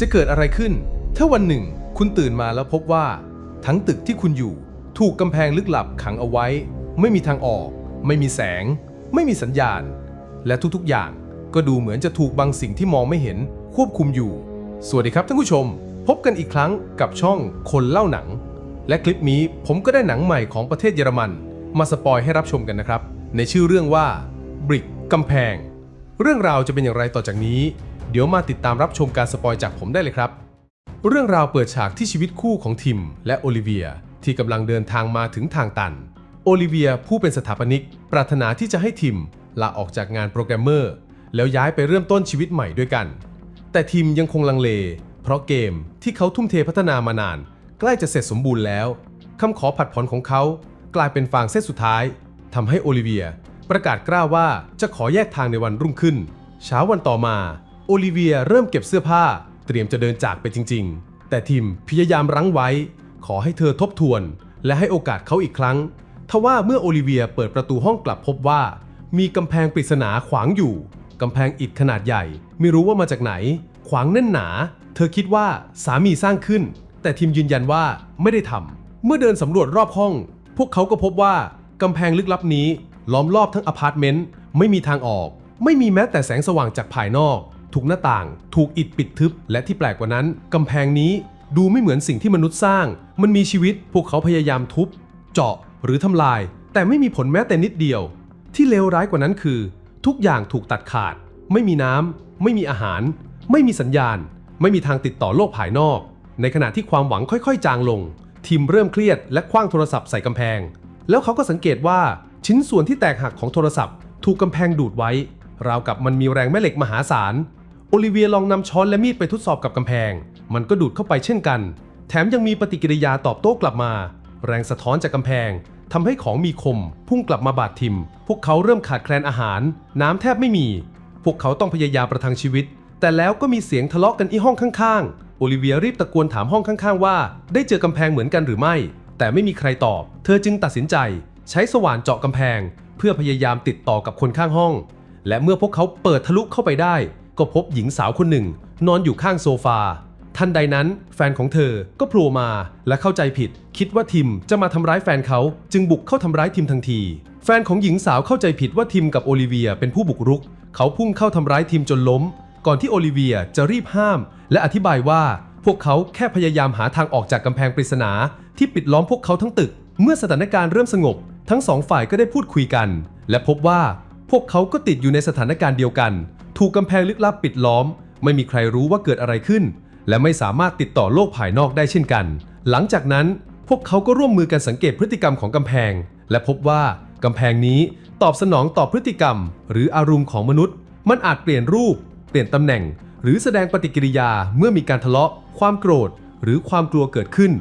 จะเกิดอะไรขึ้น ถ้าวันหนึ่ง คุณตื่นมาแล้วพบว่า ทั้งตึกที่คุณอยู่ ถูกกำแพงลึกลับขังเอาไว้ ไม่มีทางออก ไม่มีแสง ไม่มีสัญญาณ และทุกๆ อย่างก็ดูเหมือนจะถูกบางสิ่งที่มองไม่เห็นควบคุมอยู่ สวัสดีครับท่านผู้ชม พบกันอีกครั้งกับช่องคนเล่าหนัง และคลิปนี้ผมก็ได้หนังใหม่ของประเทศเยอรมัน มาสปอยให้รับชมกันนะครับ ในชื่อเรื่องว่าบริกกำแพง เรื่องราวจะเป็นอย่างไรต่อจากนี้ เดี๋ยวมาติดตามรับชมการสปอยจากผมได้เลยครับ เรื่องราวเปิดฉากที่ชีวิตคู่ของทิมและโอลิเวียที่กำลังเดินทางมาถึงทางตัน โอลิเวียผู้เป็นสถาปนิก ปรารถนาที่จะให้ทิมลาออกจากงานโปรแกรมเมอร์ แล้วย้ายไปเริ่มต้นชีวิตใหม่ด้วยกัน แต่ทิมยังคงลังเล เพราะเกมที่เขาทุ่มเทพัฒนามานาน ใกล้จะเสร็จสมบูรณ์แล้วคำขอผัดผ่อนของเขากลายเป็นฟางเส้นสุดท้ายทำให้โอลิเวียประกาศกล้าวว่าจะขอแยกทางในวันรุ่งขึ้น เช้าวันต่อมา โอลิเวียเริ่มเก็บเสื้อผ้า เตรียมจะเดินจากไปจริง ๆ แต่ทิมพยายามรั้งไว้ ขอให้เธอทบทวน และให้โอกาสเขาอีกครั้ง ทว่าเมื่อโอลิเวียเปิดประตูห้องกลับพบว่า มีกำแพงปริศนาขวางอยู่ กำแพงอิฐขนาดใหญ่ ไม่รู้ว่ามาจากไหน ขวางแน่นหนา เธอคิดว่าสามีสร้างขึ้น แต่ทีมยืนยันว่าไม่ได้ทำเมื่อเดินสำรวจรอบห้อง พวกเขาก็พบว่ากำแพงลึกลับนี้ ล้อมรอบทั้งอพาร์ตเมนต์ไม่มีทางออก ไม่มีแม้แต่แสงสว่างจากภายนอก ถูกหน้าต่าง ถูกอิฐปิดทึบ และที่แปลกกว่านั้น กำแพงนี้ดูไม่เหมือนสิ่งที่มนุษย์สร้าง มันมีชีวิตพวกเขาพยายามทุบ เจาะหรือทำลาย แต่ไม่มีผลแม้แต่นิดเดียว ที่เลวร้ายกว่านั้นคือ ทุกอย่างถูกตัดขาด ไม่มีน้ำไม่มีอาหาร ไม่มีสัญญาณ ไม่มีทางติดต่อโลกภายนอก ในขณะที่ความหวังค่อยๆ จางลง ทีมเริ่มเครียดและคว้างโทรศัพท์ใส่กำแพง แล้วเขาก็สังเกตว่าชิ้นส่วนที่แตกหักของโทรศัพท์ ถูกกำแพงดูดไว้ ราวกับมันมีแรงแม่เหล็กมหาศาล โอลิเวียลองนำช้อนและมีดไปทดสอบกับกำแพง มันก็ดูดเข้าไปเช่นกัน แถมยังมีปฏิกิริยาตอบโต้กลับมา แรงสะท้อนจากกำแพงทำให้ของมีคม พุ่งกลับมาบาดทิม พวกเขาเริ่มขาดแคลนอาหาร น้ำแทบไม่มี พวกเขาต้องพยายามประทังชีวิต แต่แล้วก็มีเสียงทะเลาะกันที่ห้องข้างๆ โอลิเวียรีบตะโกนถามห้องข้างๆ ว่า ได้เจอกำแพงเหมือนกันหรือไม่ แต่ไม่มีใครตอบ เธอจึงตัดสินใจ ใช้สว่านเจาะกำแพง เพื่อพยายามติดต่อกับคนข้างห้อง และเมื่อพวกเขาเปิดทะลุเข้าไปได้ ก็พบหญิงสาวคนหนึ่ง นอนอยู่ข้างโซฟา ทันใดนั้นแฟนของเธอก็โผล่มาและเข้าใจผิด คิดว่าทิมจะมาทำร้ายแฟนเขาจึงบุกเข้าทำร้ายทิมทันที แฟนของหญิงสาวเข้าใจผิดว่าทิมกับโอลิเวียเป็นผู้บุกรุก เขาพุ่งเข้าทำร้ายทิมจนล้ม ก่อนที่โอลิเวียจะรีบห้าม และอธิบายว่าพวกเขาแค่พยายามหาทางออกจากกำแพงปริศนาที่ปิดล้อมพวกเขาทั้งตึก เมื่อสถานการณ์เริ่มสงบ ทั้งสองฝ่ายก็ได้พูดคุยกัน และพบว่าพวกเขาก็ติดอยู่ในสถานการณ์เดียวกัน ถูกกำแพงลึกลับปิดล้อม ไม่มีใครรู้ว่าเกิดอะไรขึ้น และไม่สามารถติดต่อโลกภายนอกได้เช่นกัน หลังจากนั้นพวกเขาก็ร่วมมือกันสังเกตพฤติกรรมของกำแพง และพบว่ากำแพงนี้ตอบสนองต่อพฤติกรรม หรืออารมณ์ของมนุษย์ มันอาจเปลี่ยนรูป เปลี่ยนตำแหน่ง หรือแสดงปฏิกิริยาเมื่อมีการทะเลาะ ความโกรธ หรือความกลัวเกิดขึ้น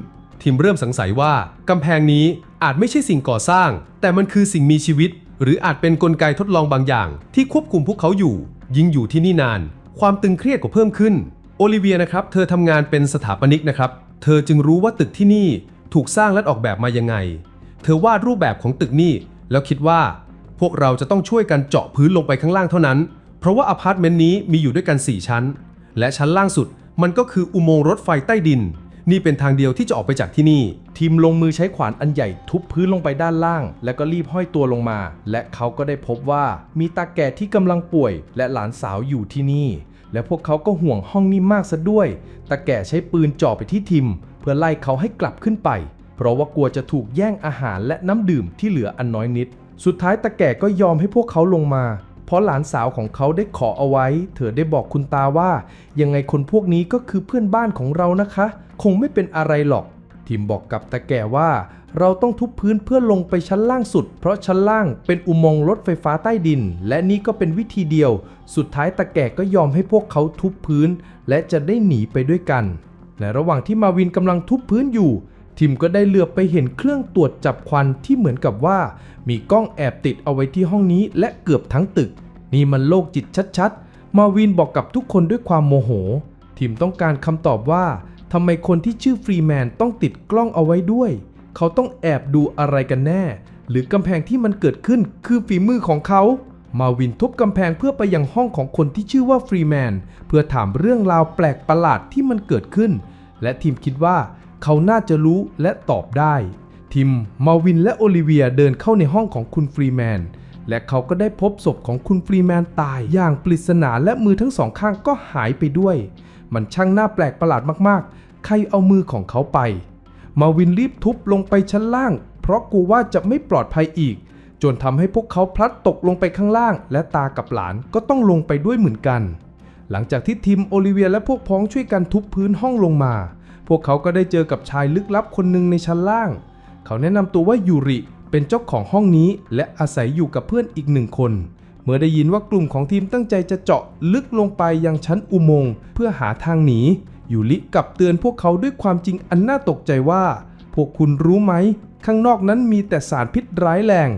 ทีมเริ่มสงสัยว่ากำแพงนี้อาจไม่ใช่สิ่งก่อสร้าง แต่มันคือสิ่งมีชีวิต หรืออาจเป็นนกลไกทดลองบางอย่าง ที่ควบคุมพวกเขาอยู่ ยิ่งอยู่ที่นี่นาน ความตึงเครียดก็เพิ่มขึ้น โอลิเวียนะครับ เธอทำงานเป็นสถาปนิกนะครับ เธอจึงรู้ว่าตึกที่นี่ถูกสร้างและออกแบบมายังไง เธอวาดรูปแบบของตึกนี่ แล้วคิดว่า พวกเราจะต้องช่วยกันเจาะพื้นลงไปข้างล่างเท่านั้น เพราะว่าอพาร์ตเมนต์นี้มีอยู่ด้วยกัน 4 ชั้น และชั้นล่างสุดมันก็คืออุโมงค์รถไฟใต้ดิน นี่เป็นทางเดียวที่จะออกไปจากที่นี่ ทีมลงมือใช้ขวานอันใหญ่ทุบพื้นลงไปด้านล่าง แล้วก็รีบห้อยตัวลงมา และเขาก็ได้พบว่ามีตาแก่ที่กำลังป่วย และหลานสาวอยู่ที่นี่ และพวกเขาก็ห่วงห้องนี้มากซะด้วย ตาแก่ใช้ปืนจ่อไปที่ทิม เพื่อไล่เขาให้กลับขึ้นไป เพราะว่ากลัวจะถูกแย่งอาหารและน้ำดื่มที่เหลืออันน้อยนิด สุดท้ายตาแก่ก็ยอมให้พวกเขาลงมาเพราะหลานสาวของเขาได้ขอเอาไว้ เธอได้บอกคุณตาว่า ยังไงคนพวกนี้ก็คือเพื่อนบ้านของเรานะคะ คงไม่เป็นอะไรหรอกทีมบอกกับตาแก่ว่า เราต้องทุบพื้นเพื่อลงไปชั้นล่างสุด เพราะชั้นล่างเป็นอุโมงค์รถไฟฟ้าใต้ดิน และนี่ก็เป็นวิธีเดียว สุดท้ายตาแก่ก็ยอมให้พวกเขาทุบพื้น และจะได้หนีไปด้วยกัน และระหว่างที่มาวินกำลังทุบพื้นอยู่ทิมก็ได้เลือบไปเห็นเครื่องตรวจจับควันที่เหมือนกับว่า มีกล้องแอบติดเอาไว้ที่ห้องนี้และเกือบทั้งตึก นี่มันโลกจิตชัดๆ มาวินบอกกับทุกคนด้วยความโมโห ทิมต้องการคำตอบว่า ทำไมคนที่ชื่อฟรีแมนต้องติดกล้องเอาไว้ด้วย เขาต้องแอบดูอะไรกันแน่ หรือกำแพงที่มันเกิดขึ้นคือฝีมือของเขา มาวินทุบกำแพงเพื่อไปยังห้องของคนที่ชื่อว่าฟรีแมนเพื่อถามเรื่องราวแปลกประหลาดที่มันเกิดขึ้น และทีมคิดว่าเขาน่าจะรู้และตอบได้ ทิม มาวินและโอลิเวียเดินเข้าในห้องของคุณฟรีแมนและเขาก็ได้พบศพของคุณฟรีแมนตายอย่างปริศนาและมือทั้งสองข้างก็หายไปด้วย มันช่างน่าแปลกประหลาดมากๆ ใครเอามือของเขาไป มาวินรีบทุบลงไปชั้นล่าง เพราะกลัวว่าจะไม่ปลอดภัยอีก จนทำให้พวกเขาพลัดตกลงไปข้างล่าง และตากับหลานก็ต้องลงไปด้วยเหมือนกัน หลังจากที่ทีมโอลิเวียและพวกพ้องช่วยกันทุบพื้นห้องลงมา พวกเขาก็ได้เจอกับชายลึกลับคนหนึ่งในชั้นล่าง เขาแนะนำตัวว่ายูริเป็นเจ้าของห้องนี้และอาศัยอยู่กับเพื่อนอีกหนึ่งคน เมื่อได้ยินว่ากลุ่มของทีมตั้งใจจะเจาะลึกลงไปยังชั้นอุโมงค์เพื่อหาทางหนียูริกับเตือนพวกเขาด้วยความจริงอันน่าตกใจว่า พวกคุณรู้ไหม ข้างนอกนั้นมีแต่สารพิษร้ายแรง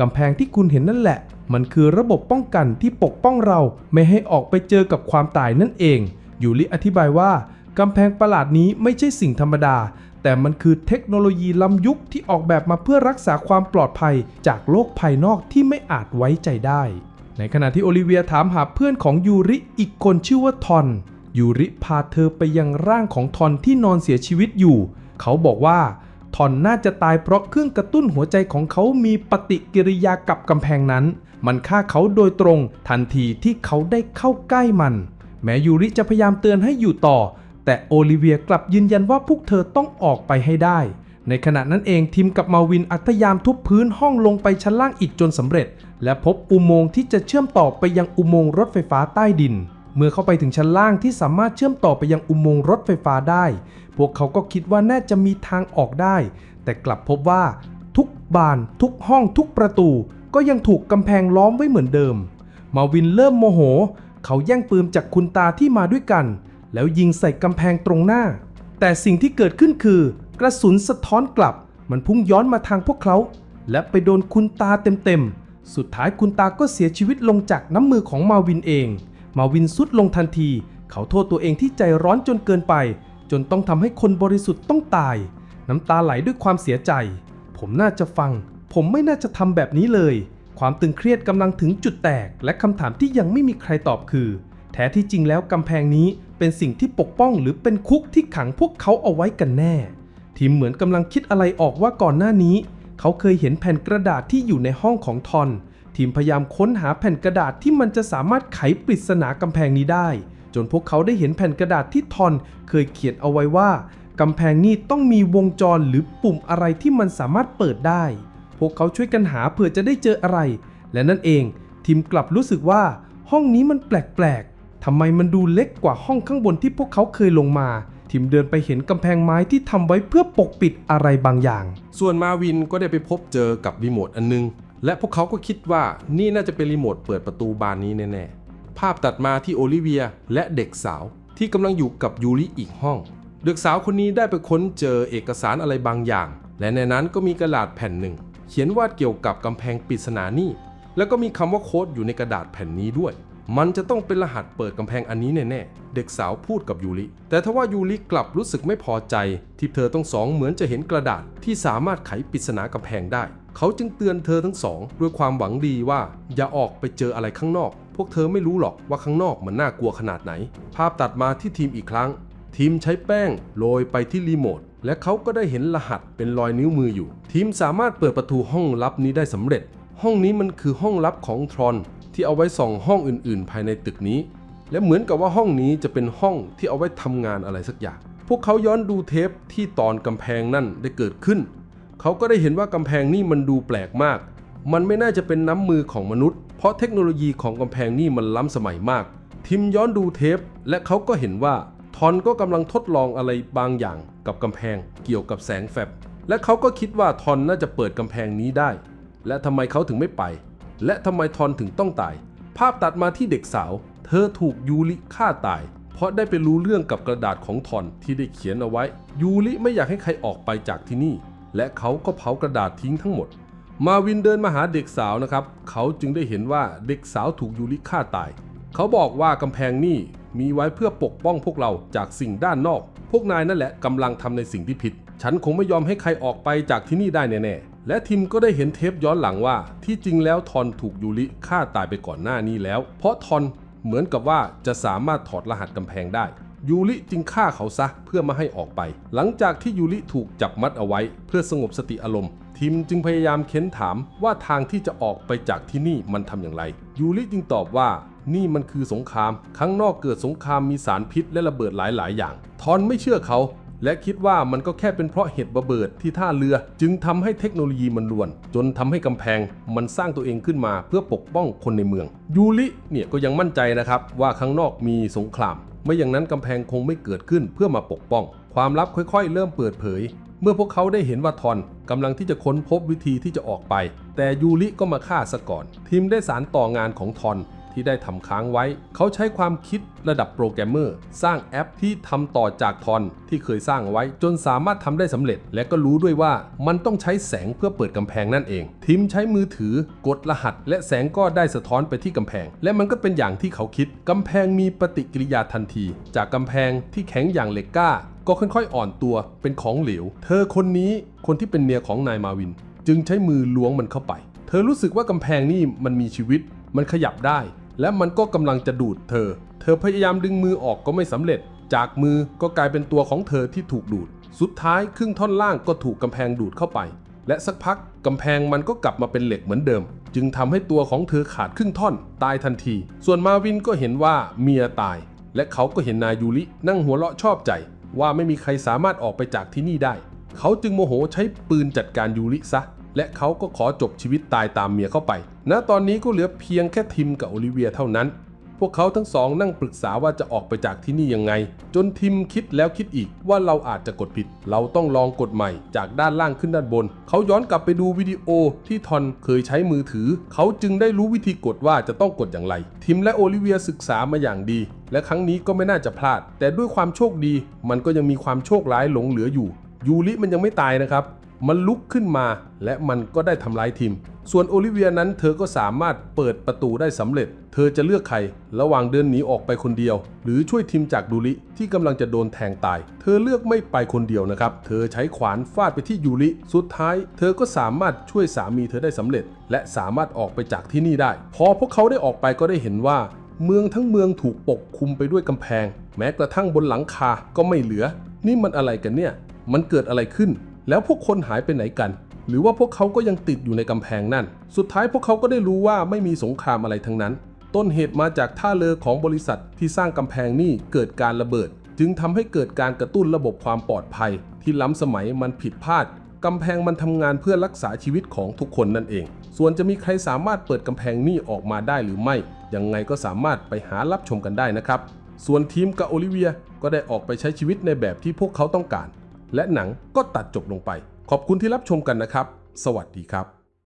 กำแพงที่คุณเห็นนั่นแหละ มันคือระบบป้องกันที่ปกป้องเราไม่ให้ออกไปเจอกับความตายนั่นเองยูริอธิบายว่ากำแพงประหลาดนี้ไม่ใช่สิ่งธรรมดา แต่มันคือเทคโนโลยีล้ำยุคที่ออกแบบมาเพื่อรักษาความปลอดภัยจากโลกภายนอกที่ไม่อาจไว้ใจได้ ในขณะที่โอลิเวียถามหาเพื่อนของยูริอีกคนชื่อว่าทอน ยูริพาเธอไปยังร่างของทอนที่นอนเสียชีวิตอยู่ เขาบอกว่าทอนน่าจะตายเพราะเครื่องกระตุ้นหัวใจของเขามีปฏิกิริยากับกำแพงนั้น มันฆ่าเขาโดยตรงทันทีที่เขาได้เข้าใกล้มัน แม้ยูริจะพยายามเตือนให้อยู่ต่อ แต่โอลิเวียกลับยืนยันว่าพวกเธอต้องออกไปให้ได้ ในขณะนั้นเองทีมกับมาวินอัธยามทุบพื้นห้องลงไปชั้นล่างอีกจนสำเร็จ และพบอุโมงค์ที่จะเชื่อมต่อไปยังอุโมงค์รถไฟฟ้าใต้ดิน เมื่อเข้าไปถึงชั้นล่างที่สามารถเชื่อมต่อไปยังอุโมงค์รถไฟฟ้าได้ พวกเขาก็คิดว่าน่าจะมีทางออกได้ แต่กลับพบว่า ทุกบาน ทุกห้อง ทุกประตู ก็ยังถูกกำแพงล้อมไว้เหมือนเดิม มาวินเริ่มโมโห เขาแย่งปืนจากคุณตาที่มาด้วยกัน แล้วยิงใส่กำแพงตรงหน้า แต่สิ่งที่เกิดขึ้นคือ กระสุนสะท้อนกลับ มันพุ่งย้อนมาทางพวกเขา และไปโดนคุณตาเต็มๆ สุดท้ายคุณตาก็เสียชีวิตลงจากน้ำมือของมาวินเอง มาวินสุดลงทันที เขาโทษตัวเองที่ใจร้อนจนเกินไป จนต้องทำให้คนบริสุทธิ์ต้องตาย น้ำตาไหลด้วยความเสียใจ ผมน่าจะฟัง ผมไม่น่าจะทำแบบนี้เลย ความตึงเครียดกำลังถึงจุดแตก และคำถามที่ยังไม่มีใครตอบคือ แท้ที่จริงแล้วกำแพงนี้เป็นสิ่งที่ปกป้องหรือเป็นคุกที่ขังพวกเขาเอาไว้กันแน่ ทีมเหมือนกำลังคิดอะไรออกว่าก่อนหน้านี้ เขาเคยเห็นแผ่นกระดาษที่อยู่ในห้องของทอน ทีมพยายามค้นหาแผ่นกระดาษที่มันจะสามารถไขปริศนากำแพงนี้ได้ จนพวกเขาได้เห็นแผ่นกระดาษที่ทอน เคยเขียนเอาไว้ว่ากำแพงนี้ต้องมีวงจรหรือปุ่มอะไรที่มันสามารถเปิดได้ พวกเขาช่วยกันหาเผื่อจะได้เจออะไร และนั่นเอง ทีมกลับรู้สึกว่า ห้องนี้มันแปลกๆทำไมมันดูเล็กกว่าห้องข้างบนที่พวกเขาเคยลงมา ทีมเดินไปเห็นกำแพงไม้ที่ทำไว้เพื่อปกปิดอะไรบางอย่าง ส่วนมาวินก็ได้ไปพบเจอกับรีโมทอันนึง และพวกเขาก็คิดว่านี่น่าจะเป็นรีโมทเปิดประตูบานนี้แน่ๆ ภาพตัดมาที่โอลิเวียและเด็กสาวที่กำลังอยู่กับยูริอีกห้อง เด็กสาวคนนี้ได้ไปค้นเจอเอกสารอะไรบางอย่าง และในนั้นก็มีกระดาษแผ่นหนึ่ง เขียนว่าเกี่ยวกับกำแพงปริศนานี่ แล้วก็มีคำว่าโค้ดอยู่ในกระดาษแผ่นนี้ด้วย มันจะต้องเป็นรหัสเปิดกำแพงอันนี้แน่ๆ เด็กสาวพูดกับยูริ แต่ทว่ายูริกลับรู้สึกไม่พอใจ ที่เธอทั้งสองเหมือนจะเห็นกระดาษที่สามารถไขปริศนากำแพงได้ เขาจึงเตือนเธอทั้งสอง ด้วยความหวังดีว่าอย่าออกไปเจออะไรข้างนอก พวกเธอไม่รู้หรอกว่าข้างนอกมันน่ากลัวขนาดไหน ภาพตัดมาที่ทีมอีกครั้ง ทีมใช้แป้งโรยไปที่รีโมทและเขาก็ได้เห็นรหัสเป็นรอยนิ้วมืออยู่ ทีมสามารถเปิดประตูห้องลับนี้ได้สำเร็จห้องนี้มันคือห้องลับของทรอน ที่เอาไว้ส่องห้องอื่นๆ ภายในตึกนี้ และเหมือนกับว่าห้องนี้จะเป็นห้องที่เอาไว้ทำงานอะไรสักอย่าง พวกเขาย้อนดูเทปที่ตอนกำแพงนั่นได้เกิดขึ้น เขาก็ได้เห็นว่ากำแพงนี่มันดูแปลกมาก มันไม่น่าจะเป็นน้ำมือของมนุษย์ เพราะเทคโนโลยีของกำแพงนี่มันล้ำสมัยมาก ทิมย้อนดูเทป และเขาก็เห็นว่าทอนก็กำลังทดลองอะไรบางอย่างกับกำแพงเกี่ยวกับแสงแฟบและเขาก็คิดว่าทอนน่าจะเปิดกำแพงนี้ได้ และทำไมเขาถึงไม่ไป และทำไมทอนถึงต้องตาย ภาพตัดมาที่เด็กสาว เธอถูกยูริฆ่าตาย เพราะได้ไปรู้เรื่องกับกระดาษของทอนที่ได้เขียนเอาไว้ ยูริไม่อยากให้ใครออกไปจากที่นี่ และเขาก็เผากระดาษทิ้งทั้งหมด มาวินเดินมาหาเด็กสาวนะครับ เขาจึงได้เห็นว่าเด็กสาวถูกยูริฆ่าตาย เขาบอกว่ากำแพงนี่มีไว้เพื่อปกป้องพวกเราจากสิ่งด้านนอก พวกนายนั่นแหละกำลังทำในสิ่งที่ผิด ฉันคงไม่ยอมให้ใครออกไปจากที่นี่ได้แน่ๆ และทิมก็ได้เห็นเทปย้อนหลังว่า ที่จริงแล้วทอนถูกยูริฆ่าตายไปก่อนหน้านี้แล้ว เพราะทอนเหมือนกับว่าจะสามารถถอดรหัสกำแพงได้ ยูริจึงฆ่าเขาซะเพื่อไมาให้ออกไป หลังจากที่ยูริถูกจับมัดเอาไว้ เพื่อสงบสติอารมณ์ ทิมจึงพยายามเค้นถามว่าทางที่จะออกไปจากที่นี่มันทำอย่างไร ยูริจึงตอบว่านี่มันคือสงคราม ข้างนอกเกิดสงครามมีสารพิษและระเบิดหลาย ๆ อย่าง ทอนไม่เชื่อเขา และคิดว่ามันก็แค่เป็นเพราะเหตุระเบิดที่ท่าเรือ จึงทำให้เทคโนโลยีมันล้วน จนทำให้กำแพงมันสร้างตัวเองขึ้นมาเพื่อปกป้องคนในเมือง ยูริเนี่ยก็ยังมั่นใจนะครับว่าข้างนอกมีสงคราม ไม่อย่างนั้นกำแพงคงไม่เกิดขึ้นเพื่อมาปกป้อง ความลับค่อยๆ เริ่มเปิดเผย เมื่อพวกเขาได้เห็นว่าทอนกำลังที่จะค้นพบวิธีที่จะออกไป แต่ยูริก็มาฆ่าซะก่อนทีมได้สารต่องานของทอน ที่ได้ทำค้างไว้ เขาใช้ความคิดระดับโปรแกรมเมอร์ สร้างแอปที่ทำต่อจากทอนที่เคยสร้างไว้ จนสามารถทำได้สำเร็จ และก็รู้ด้วยว่ามันต้องใช้แสงเพื่อเปิดกำแพงนั่นเอง ทีมใช้มือถือกดรหัส และแสงก็ได้สะท้อนไปที่กำแพง และมันก็เป็นอย่างที่เขาคิดกำแพงมีปฏิกิริยาทันที จากกำแพงที่แข็งอย่างเหล็กกล้า ก็ค่อยๆ อ่อนตัวเป็นของเหลว เธอคนนี้คนที่เป็นเมียของนายมาวิน จึงใช้มือล้วงมันเข้าไป เธอรู้สึกว่ากำแพงนี่มันมีชีวิต มันขยับได้ และมันก็กำลังจะดูดเธอ เธอพยายามดึงมือออกก็ไม่สำเร็จ จากมือก็กลายเป็นตัวของเธอที่ถูกดูด สุดท้ายครึ่งท่อนล่างก็ถูกกำแพงดูดเข้าไป และสักพักกำแพงมันก็กลับมาเป็นเหล็กเหมือนเดิม จึงทำให้ตัวของเธอขาดครึ่งท่อน ตายทันที ส่วนมาวินก็เห็นว่าเมียตาย และเขาก็เห็นนายยูรินั่งหัวเราะชอบใจ ว่าไม่มีใครสามารถออกไปจากที่นี่ได้ เขาจึงโมโหใช้ปืนจัดการยูริซะ และเขาก็ขอจบชีวิตตายตามเมียเข้าไป ณ ตอนนี้ก็เหลือเพียงแค่ทิมกับโอลิเวียเท่านั้น พวกเขาทั้งสองนั่งปรึกษาว่าจะออกไปจากที่นี่ยังไง จนทิมคิดแล้วคิดอีกว่าเราอาจจะกดผิด เราต้องลองกดใหม่จากด้านล่างขึ้นด้านบน เขาย้อนกลับไปดูวิดีโอที่ทอนเคยใช้มือถือ เขาจึงได้รู้วิธีกดว่าจะต้องกดอย่างไร ทิมและโอลิเวียศึกษามาอย่างดี และครั้งนี้ก็ไม่น่าจะพลาด แต่ด้วยความโชคดี มันก็ยังมีความโชคร้ายหลงเหลืออยู่ยูริมันยังไม่ตายนะครับ มันลุกขึ้นมา และมันก็ได้ทำร้ายทีม ส่วนโอลิเวียนั้นเธอก็สามารถเปิดประตูได้สำเร็จ เธอจะเลือกใคร ระหว่างเดินหนีออกไปคนเดียว หรือช่วยทีมจากดูริที่กำลังจะโดนแทงตาย เธอเลือกไม่ไปคนเดียวนะครับ เธอใช้ขวานฟาดไปที่ยูริ สุดท้าย เธอก็สามารถช่วยสามีเธอได้สำเร็จ และสามารถออกไปจากที่นี่ได้ พอพวกเขาได้ออกไปก็ได้เห็นว่าเมืองทั้งเมืองถูกปกคลุมไปด้วยกำแพง แม้กระทั่งบนหลังคาก็ไม่เหลือ นี่มันอะไรกันเนี่ย มันเกิดอะไรขึ้น แล้วพวกคนหายไปไหนกัน หรือว่าพวกเขาก็ยังติดอยู่ในกำแพงนั่น สุดท้ายพวกเขาก็ได้รู้ว่าไม่มีสงครามอะไรทั้งนั้น ต้นเหตุมาจากท่าเรือของบริษัทที่สร้างกำแพงนี่เกิดการระเบิด จึงทำให้เกิดการกระตุ้นระบบความปลอดภัย ที่ล้ำสมัยมันผิดพลาดกำแพงมันทำงานเพื่อรักษาชีวิตของทุกคนนั่นเอง ส่วนจะมีใครสามารถเปิดกำแพงนี่ออกมาได้หรือไม่ ยังไงก็สามารถไปหารับชมกันได้นะครับ ส่วนทีมกับโอลิเวียก็ได้ออกไปใช้ชีวิตในแบบที่พวกเขาต้องการ และหนังก็ตัดจบลงไป ขอบคุณที่รับชมกันนะครับ สวัสดีครับ